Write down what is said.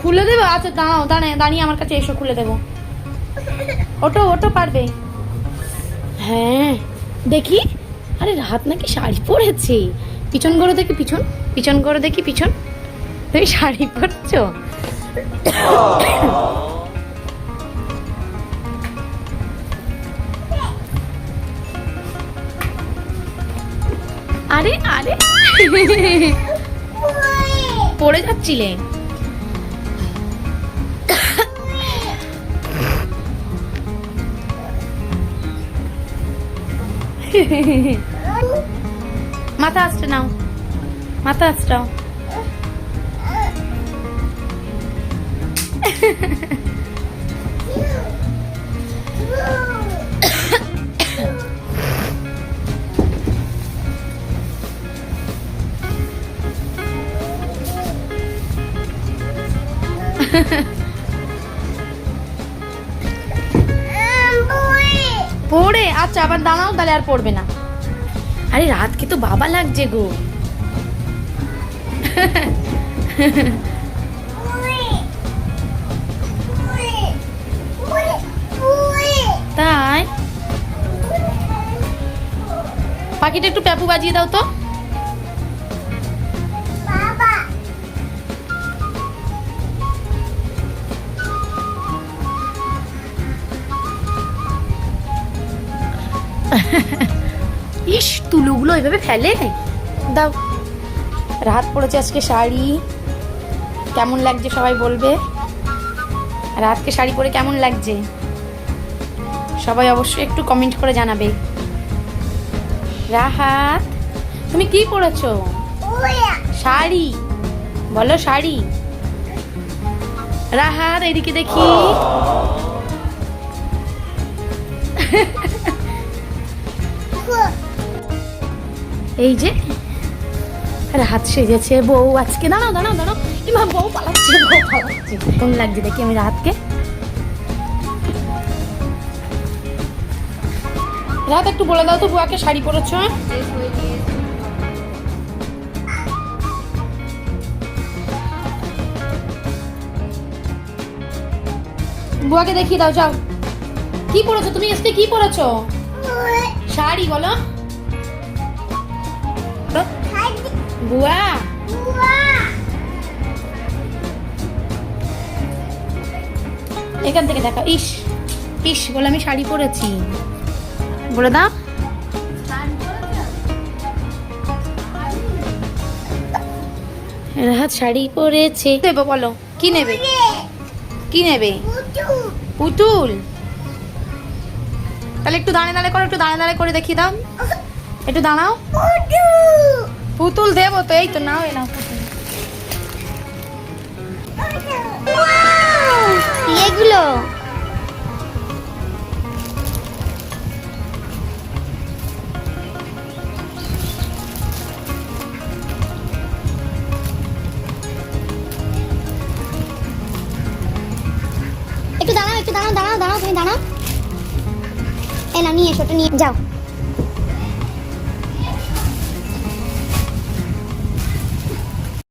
খুলে দেবো? আচ্ছা দাঁড়াও দাঁড়ায় দাঁড়িয়ে আমার কাছে এসো, খুলে দেবো। ওটো ওটো পারবে। হ্যাঁ দেখি। আরে, রাত নাকি শাড়ি পরেছে। পিছন করে দেখি পিছন পিছন করে দেখি পিছন। তুমি শাড়ি পরছো? আরে আরে। পড়ে যাচ্ছিলে? মাথা আসতে নাও মাথা আসটাও পড়ে আচ্ছা আবার দাঁড়াও তাহলে আর পড়বে না। আরে রাতকে তো বাবা লাগছে গো। তাই? পাখিটা একটু প্যাপু বাজিয়ে দাও তো। ইস তুলোগুলো এভাবে ফেলে? দাও। রাত পড়েছে আজকে শাড়ি। কেমন লাগছে সবাই বলবে। রাতকে শাড়ি পরে কেমন লাগছে? সবাই অবশ্যই একটু কমেন্ট করে জানাবে। রাহাত তুমি কি পরেছো শাড়ি। বলো শাড়ি। রাহাত এদিকে দেখি। এই যে রাহাত সেজেছে, বউ আজকে, দাঁড়াও দাঁড়াও দাঁড়াও ইমা বউ পালাচ্ছে বউ পালাচ্ছে। কেমন লাগছে দেখি আমি রাহাতকে? রাত একটু বলে দাও তো বুয়াকে শাড়ি পরেছ বুয়াকে দেখিয়ে দাও, যাও। কি পরেছো তুমি? আজকে কি পরেছো? শাড়ি, বলো। বুয়া। এখান থেকে দেখো। ইস ইস বলে আমি শাড়ি পরেছি। বলে দাও। রাহাত শাড়ি পরেছে। দেবো বলো? কি নেবে? কি নেবে? পুতুল। তাহলে একটু দাঁড়ে দাঁড়ে করো, একটু দাঁড়ে দাঁড়ে করে দেখিয়ে দাও। একটু দাঁড়াও। পুতুল দেবো তো, এই তো নাও পুতুল। এগুলো? একটু দাঁড়াও একটু দাঁড়াও দাঁড়াও দাঁড়াও, তুমি দাঁড়াও। নিয়ে এসো নিয়ে যাও।